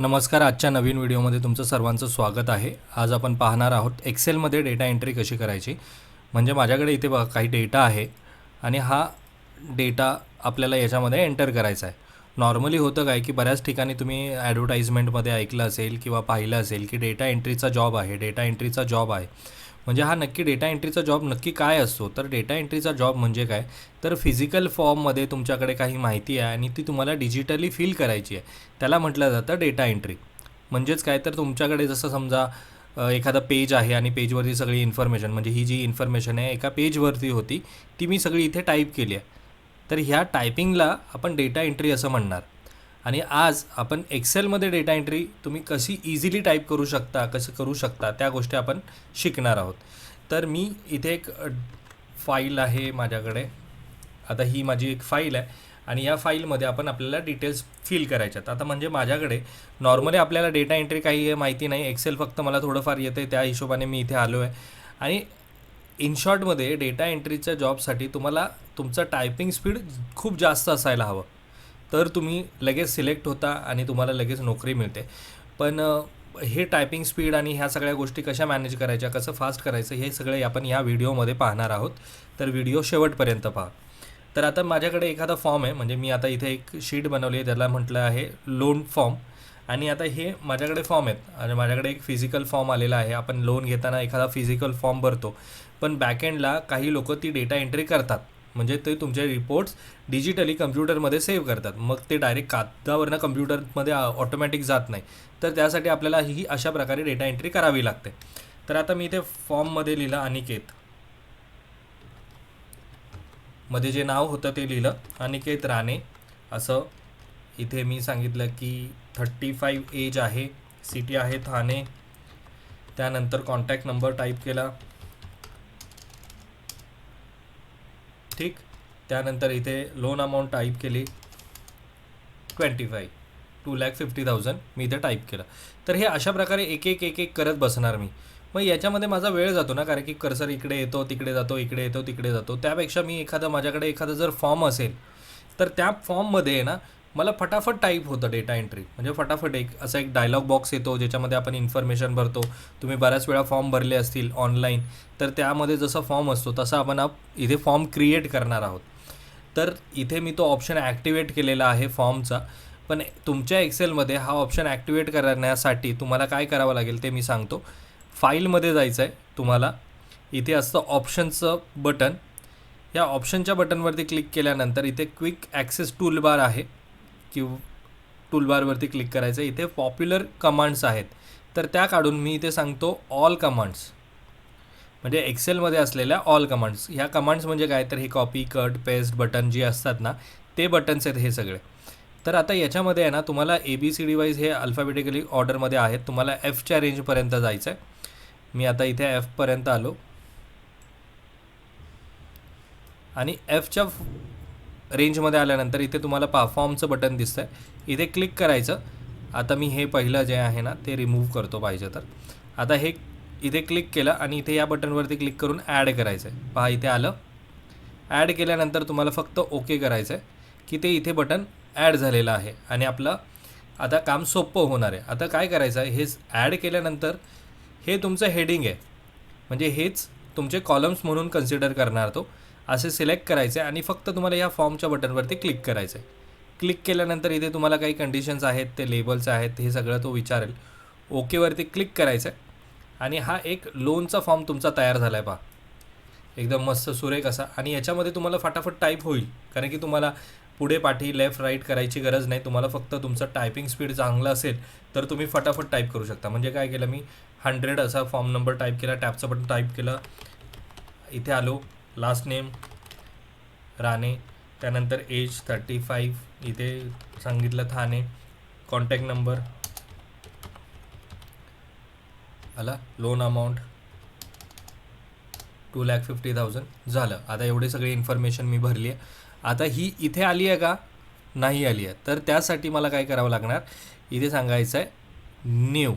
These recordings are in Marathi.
नमस्कार आजच्या नवीन व्हिडिओमध्ये तुमचं सर्वांचं स्वागत आहे. आज आपण पाहणार आहोत एक्सेलमध्ये डेटा एंट्री कशी करायची. म्हणजे माझ्याकडे इथे बघा काही डेटा आहे आणि हा डेटा आपल्याला याच्यामध्ये एंटर करायचा आहे. नॉर्मली होतं काय की बऱ्याच ठिकाणी तुम्ही ॲडव्हर्टाईजमेंटमध्ये ऐकलं असेल किंवा पाहिलं असेल की डेटा एंट्रीचा जॉब आहे डेटा एंट्रीचा जॉब आहे. म्हणजे हा नक्की डेटा एंट्रीचा जॉब नक्की काय असतो? तर डेटा एंट्रीचा जॉब म्हणजे काय? तर फिजिकल फॉर्ममध्ये तुमच्याकडे काही माहिती आहे आणि ती तुम्हाला डिजिटली फिल करायची आहे. त्याला म्हटलं जातं डेटा एंट्री म्हणजेच काय? तर तुमच्याकडे जसं समजा एखादा पेज आहे आणि पेजवरती सगळी इन्फॉर्मेशन म्हणजे ही जी इन्फॉर्मेशन आहे एका पेजवरती होती ती मी सगळी इथे टाईप केली आहे. तर ह्या टायपिंगला आपण डेटा एंट्री असं म्हणणार. आणि आज आपण एक्सेलमध्ये डेटा एंट्री तुम्ही कशी इझिली टाईप करू शकता कसं करू शकता त्या गोष्टी आपण शिकणार आहोत. तर मी इथे एक फाईल आहे माझ्याकडे. आता ही माझी एक फाईल आहे आणि या फाईलमध्ये आपण आपल्याला डिटेल्स फिल करायच्यात. आता म्हणजे माझ्याकडे नॉर्मली आपल्याला डेटा एंट्री काही आहे माहिती नाही. एक्सेल फक्त मला थोडंफार येते त्या हिशोबाने मी इथे आलो आहे आणि इन शॉर्टमध्ये डेटा एंट्रीच्या जॉबसाठी तुम्हाला तुमचं टायपिंग स्पीड खूप जास्त असायला हवं. तर तुम्ही लगेच सिलेक्ट होता आणि तुम्हाला लगेच नोकरी मिळते. पण हे टायपिंग स्पीड आणि ह्या सगळ्या गोष्टी कशा मॅनेज करायच्या कसं फास्ट करायचं हे सगळे आपण या व्हिडिओमध्ये पाहणार आहोत. तर व्हिडिओ शेवटपर्यंत पहा. तर आता माझ्याकडे एखादा फॉर्म आहे म्हणजे मी आता इथे एक शीट बनवली आहे त्याला म्हटलं आहे लोन फॉर्म आणि आता हे माझ्याकडे फॉर्म आहेत. आणि माझ्याकडे एक फिजिकल फॉर्म आलेला आहे. आपण लोन घेताना एखादा फिजिकल फॉर्म भरतो. पण बॅकएंडला काही लोक ती डेटा एंट्री करतात. म्हणजे ते तुमचे रिपोर्ट्स डिजिटली कम्प्युटरमध्ये सेव्ह करतात. मग ते डायरेक्ट कागदावरनं कम्प्युटरमध्ये ऑटोमॅटिक जात नाही. तर त्यासाठी आपल्याला ही अशा प्रकारे डेटा एंट्री करावी लागते. तर आता मी इथे फॉर्ममध्ये लिहिलं अनिकेत. मध्ये जे नाव होतं ते लिहिलं. अनिकेत राणे. असं इथे मी सांगितलं की थर्टी फाईव्ह एज आहे. सिटी आहे ठाणे. त्यानंतर कॉन्टॅक्ट नंबर टाईप केला. ठीक. त्यानंतर इथे लोन अमाऊंट टाईप केली. Twenty five two lakh fifty thousand मी इथे टाईप केलं. तर हे अशा प्रकारे एक एक एक एक करत बसणार मी. मग याच्यामध्ये माझा वेळ जातो ना कारण की कर्सर इकडे येतो तिकडे जातो इकडे येतो तिकडे जातो. त्यापेक्षा मी एखादा माझ्याकडे एखादा जर फॉर्म असेल तर त्या फॉर्ममध्ये आहे ना मला फटाफट टाईप होतं डेटा एंट्री म्हणजे फटाफट एक असा एक डायलॉग बॉक्स येतो ज्याच्यामध्ये आपण इन्फॉर्मेशन भरतो. तुम्ही बऱ्याच वेळा फॉर्म भरले असतील ऑनलाईन तर त्यामध्ये जसा फॉर्म असतो तसा आपण आप इथे फॉर्म क्रिएट करणार आहोत. तर इथे मी तो ऑप्शन ॲक्टिवेट केलेला आहे फॉर्मचा पण तुमच्या एक्सेलमध्ये हा ऑप्शन ॲक्टिवेट करण्यासाठी तुम्हाला काय करावं लागेल ते मी सांगतो. फाईलमध्ये जायचं आहे तुम्हाला. इथे असतं ऑप्शनचं बटन या ऑप्शनच्या बटनवरती क्लिक केल्यानंतर इथे क्विक ॲक्सेस टूलबार आहे. किंवा टूलबारवरती क्लिक करायचं. इथे पॉप्युलर कमांड्स आहेत. तर त्या काढून मी इथे सांगतो ऑल कमांड्स. म्हणजे एक्सेलमध्ये असलेल्या ऑल कमांड्स. ह्या कमांड्स म्हणजे काय? तर हे कॉपी कट पेस्ट बटन जे असतात ना ते बटन्स आहेत हे सगळे. तर आता याच्यामध्ये आहे ना तुम्हाला A B C D wise हे अल्फाबेटिकली ऑर्डरमध्ये आहेत. तुम्हाला एफच्या रेंजपर्यंत जायचं आहे मी आता इथे एफपर्यंत आलो. आणि एफच्या रेंजमध्ये आल्यानंतर इथे तुम्हाला परफॉर्मचं बटन दिसतं आहे इथे क्लिक करायचं. आता मी हे पहिलं जे आहे ना ते रिमूव्ह करतो पाहिजे तर. आता हे इथे क्लिक केलं आणि इथे या बटनवरती क्लिक करून ॲड करायचं आहे पहा इथे आलं. ॲड केल्यानंतर तुम्हाला फक्त ओके करायचं आहे की ते इथे बटन ॲड झालेलं आहे. आणि आपलं आता काम सोपं होणार आहे. आता काय करायचं आहे? हेच ॲड केल्यानंतर हे तुमचं हेडिंग आहे. म्हणजे हेच तुमचे कॉलम्स म्हणून कन्सिडर करणार तो. असे सिलेक्ट करायचे आणि फक्त तुम्हाला या फॉर्मच्या बटनवरती क्लिक करायचं आहे क्लिक केल्यानंतर इथे तुम्हाला काही कंडिशन्स आहेत ते लेबल्स आहेत हे सगळं तो विचारेल. ओकेवरती क्लिक करायचं आहे आणि हा एक लोनचा फॉर्म तुमचा तयार झाला आहे पहा. एकदम मस्त सुरेख असा. आणि याच्यामध्ये तुम्हाला फटाफट टाईप होईल. कारण की तुम्हाला पुढे पाठी लेफ्ट राईट करायची गरज नाही. तुम्हाला फक्त तुमचं टायपिंग स्पीड चांगलं असेल तर तुम्ही फटाफट टाईप करू शकता. म्हणजे काय केलं मी? हंड्रेड असा फॉर्म नंबर टाईप केला टॅपचं बटन टाईप केलं. इथे आलो. लास्ट नेम राणे त्यानंतर एज थर्टी फाईव्ह इथे सांगितलं ठाणे कॉन्टॅक्ट नंबर आला loan amount two lakh fifty thousand झालं. आता एवढी सगळी इन्फॉर्मेशन मी भरली आहे आता ही इथे आली आहे का? नाही आली आहे. तर त्यासाठी मला काय करावं लागणार? इथे सांगायचं आहे न्यू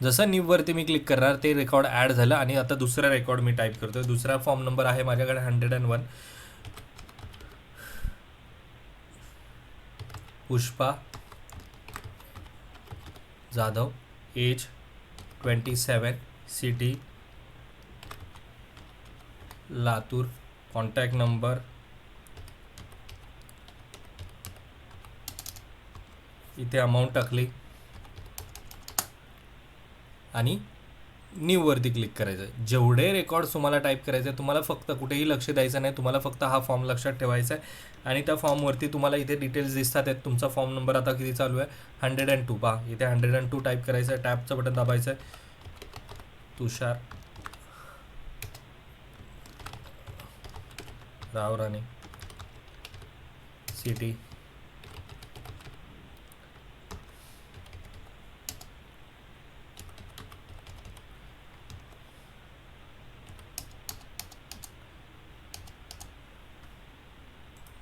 जसं न्यूवरती मी क्लिक करणार ते रेकॉर्ड ॲड झालं आणि आता दुसरा रेकॉर्ड मी टाईप करतो दुसरा फॉर्म नंबर आहे माझ्याकडे hundred and one Pushpa Jadhav age twenty seven city Latur contact number इथे अमाऊंट टाकली. आणि न्यूवरती क्लिक करायचं. जेवढे रेकॉर्ड्स तुम्हाला टाईप करायचे आहे, तुम्हाला फक्त कुठेही लक्ष द्यायचं नाही. तुम्हाला फक्त हा फॉर्म लक्षात ठेवायचा आहे. आणि त्या फॉर्मवरती तुम्हाला इथे डिटेल्स दिसतात आहेत. तुमचा फॉर्म नंबर आता किती चालू आहे? हंड्रेड अँड टू पहा इथे हंड्रेड अँड टू टाईप करायचं आहे. टॅपचं बटन दाबायचं आहे. Tushar. Rao Rane city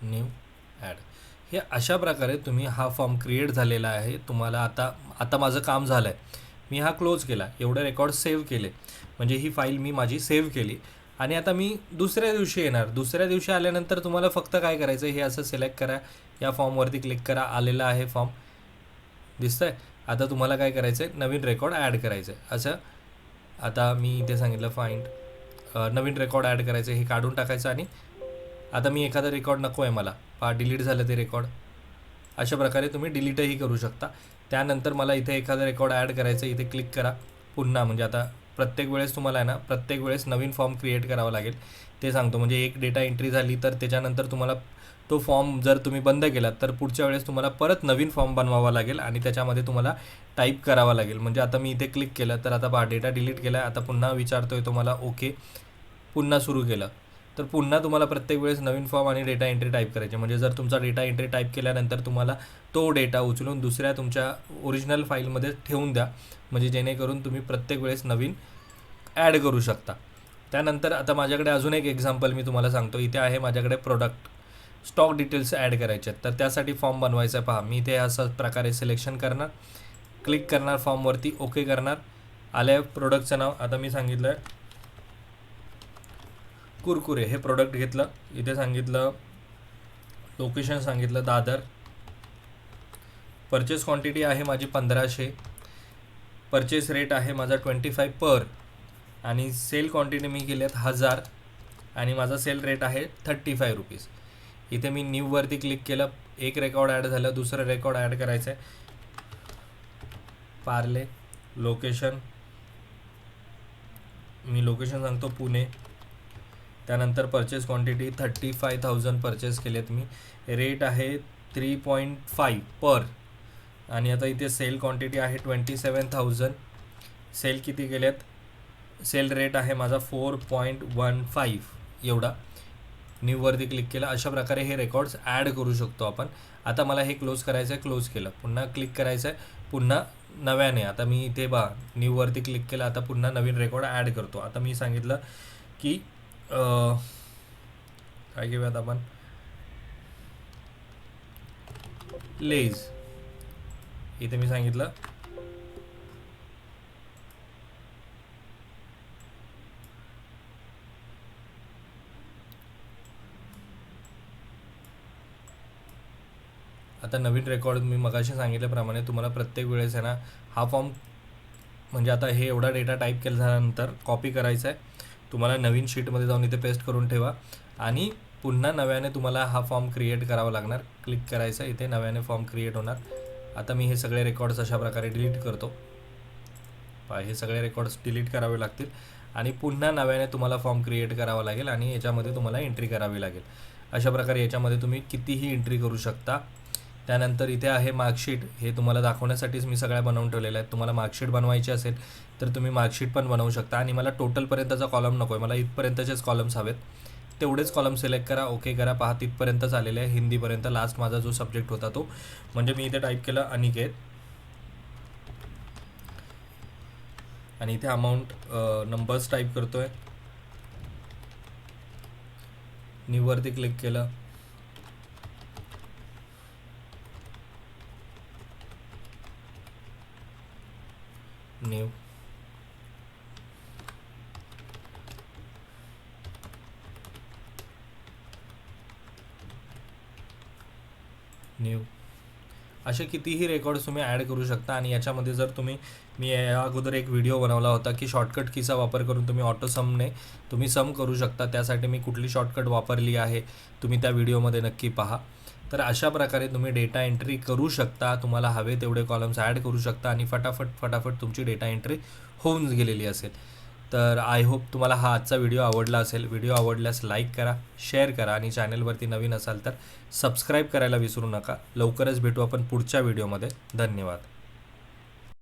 new add हे अशा प्रकारे तुम्ही हा फॉर्म क्रिएट झालेला आहे. तुम्हाला आता आता माझं काम झालं आहे मी हा क्लोज केला. एवढे रेकॉर्ड सेव्ह केले. म्हणजे ही फाईल मी माझी सेव्ह केली. आणि आता मी दुसऱ्या दिवशी येणार. दुसऱ्या दिवशी आल्यानंतर तुम्हाला फक्त काय करायचं हे असं सिलेक्ट करा. या फॉर्मवरती क्लिक करा. आलेला आहे फॉर्म दिसतंय? आता तुम्हाला काय करायचं आहे नवीन रेकॉर्ड ॲड करायचं आहे असं? आता मी इथे सांगितलं फाईंड नवीन रेकॉर्ड ॲड करायचं हे काढून टाकायचं आणि आता मी एखादा रेकॉर्ड नको आहे मला. पहा डिलीट झालं ते रेकॉर्ड अशा प्रकारे तुम्ही डिलीटही करू शकता. त्यानंतर मला इथे एखादा रेकॉर्ड ॲड करायचं इथे क्लिक करा. पुन्हा म्हणजे आता प्रत्येक वेळेस तुम्हाला आहे ना प्रत्येक वेळेस नवीन फॉर्म क्रिएट करावा लागेल. ते सांगतो म्हणजे एक डेटा एंट्री झाली तर त्याच्यानंतर तुम्हाला तो फॉर्म जर तुम्ही बंद केलात तर पुढच्या वेळेस तुम्हाला परत नवीन फॉर्म बनवावा लागेल आणि त्याच्यामध्ये तुम्हाला टाईप करावा लागेल. म्हणजे आता मी इथे क्लिक केलं तर आता पहा डेटा डिलीट केला आहे आता पुन्हा विचारतोय आहे तुम्हाला ओके पुन्हा सुरू केलं. तर पुन्हा तुम्हाला प्रत्येक वेळेस नवीन फॉर्म आणि डेटा एंट्री टाईप करायची. म्हणजे जर तुमचा डेटा एंट्री टाईप केल्यानंतर तुम्हाला तो डेटा उचलून दुसऱ्या तुमच्या ओरिजिनल फाईलमध्ये ठेवून द्या. म्हणजे जेणेकरून तुम्ही प्रत्येक वेळेस नवीन ॲड करू शकता. त्यानंतर आता माझ्याकडे अजून एक एक्झाम्पल मी तुम्हाला सांगतो. इथे आहे माझ्याकडे प्रोडक्ट स्टॉक डिटेल्स ॲड करायचे आहेत. तर त्यासाठी फॉर्म बनवायचा आहे. पहा मी इथे असं प्रकारे सिलेक्शन करणार. क्लिक करणार फॉर्मवरती ओके करणार. आल्या प्रोडक्टचं नाव. आता मी सांगितलं आहे कुरकुरे हे प्रोडक्ट घेतलं. इथे सांगितलं लोकेशन सांगितलं दादर. परचेस क्वांटिटी आहे माझी पंधराशे. परचेस रेट आहे माझा ट्वेंटी फाय पर आणि सेल क्वांटिटी मी केली आहेत हजार. आणि माझा सेल रेट आहे थर्टी फाय रुपीज इथे मी न्यूवरती क्लिक केलं. एक रेकॉर्ड ॲड झालं. दुसरं रेकॉर्ड ॲड करायचं आहे पार्ले. लोकेशन मी लोकेशन सांगतो पुणे. त्यानंतर purchase quantity thirty five thousand purchase केलेत मी. रेट आहे थ्री पॉईंट फाईव्ह पर आणि आता इथे सेल क्वांटिटी आहे ट्वेंटी सेवन थाउजंड सेल किती केलेत? सेल रेट आहे माझा फोर पॉईंट वन फाईव्ह एवढा. न्यूवरती क्लिक केलं. अशा प्रकारे हे रेकॉर्ड्स ॲड करू शकतो आपण. आता मला हे क्लोज करायचं आहे क्लोज केलं. पुन्हा क्लिक करायचं आहे पुन्हा नव्याने. आता मी इथे बा न्यूवरती क्लिक केलं. आता पुन्हा नवीन रेकॉर्ड ॲड करतो. आता मी सांगितलं की काय घेऊयात आपण? लेज इथे मी सांगितलं. आता नवीन रेकॉर्ड मी मगाशी सांगितल्याप्रमाणे तुम्हाला प्रत्येक वेळेस आहे ना हा फॉर्म म्हणजे आता हे एवढा डेटा टाईप केला झाल्यानंतर कॉपी करायचा आहे तुम्हाला नवीन शीटमध्ये जाऊन इथे पेस्ट करून ठेवा. आणि पुन्हा नव्याने तुम्हाला हा फॉर्म क्रिएट करावा लागणार. क्लिक करायचा इथे नव्याने फॉर्म क्रिएट होणार. आता मी हे सगळे रेकॉर्ड्स अशा प्रकारे डिलीट करतो. हे सगळे रेकॉर्ड्स डिलीट करावे लागतील. आणि पुन्हा नव्याने तुम्हाला फॉर्म क्रिएट करावा लागेल आणि याच्यामध्ये तुम्हाला एंट्री करावी लागेल. अशा प्रकारे याच्यामध्ये तुम्ही कितीही एंट्री करू शकता. त्यानंतर इथे आहे मार्कशीट. हे तुम्हाला दाखवण्यासाठीच मी सगळ्या बनवून ठेवलेल्या आहेत. तुम्हाला मार्कशीट बनवायची असेल तर तुम्ही मार्कशीट पण बनवू शकता. आणि मला टोटलपर्यंतचा कॉलम नको आहे. मला इथपर्यंतचेच कॉलम्स हवेत. तेवढेच कॉलम सिलेक्ट करा ओके करा. पहा तिथपर्यंतच आलेले आहे. हिंदीपर्यंत लास्ट माझा जो सब्जेक्ट होता तो. म्हणजे मी इथे टाईप केलं अनिकेत. आणि इथे अमाऊंट नंबर्स टाईप करतोय. न्यूवरती क्लिक केलं. न्यू न्यू असे कितीही रेकॉर्ड्स तुम्ही ॲड करू शकता आणि याच्यामध्ये जर तुम्ही मी या अगोदर एक व्हिडिओ बनवला होता की शॉर्टकट कीचा वापर करून तुम्ही ऑटो समने तुम्ही सम करू शकता. त्यासाठी मी कुठली शॉर्टकट वापरली आहे तुम्ही त्या व्हिडिओमध्ये नक्की पहा. तर अशा प्रकारे तुम्ही डेटा एंट्री करू शकता तुम्हाला हवे तेवढे कॉलम्स ॲड करू शकता आणि फटाफट फटाफट तुमची डेटा एंट्री होऊन गेलेली असेल. तर आय होप तुम्हाला हा आजचा व्हिडिओ आवडला असेल. व्हिडिओ आवडल्यास लाईक करा शेअर करा आणि चॅनलवरती नवीन असाल तर सबस्क्राईब करायला विसरू नका. लवकरच भेटू आपण पुढच्या व्हिडिओमध्ये धन्यवाद.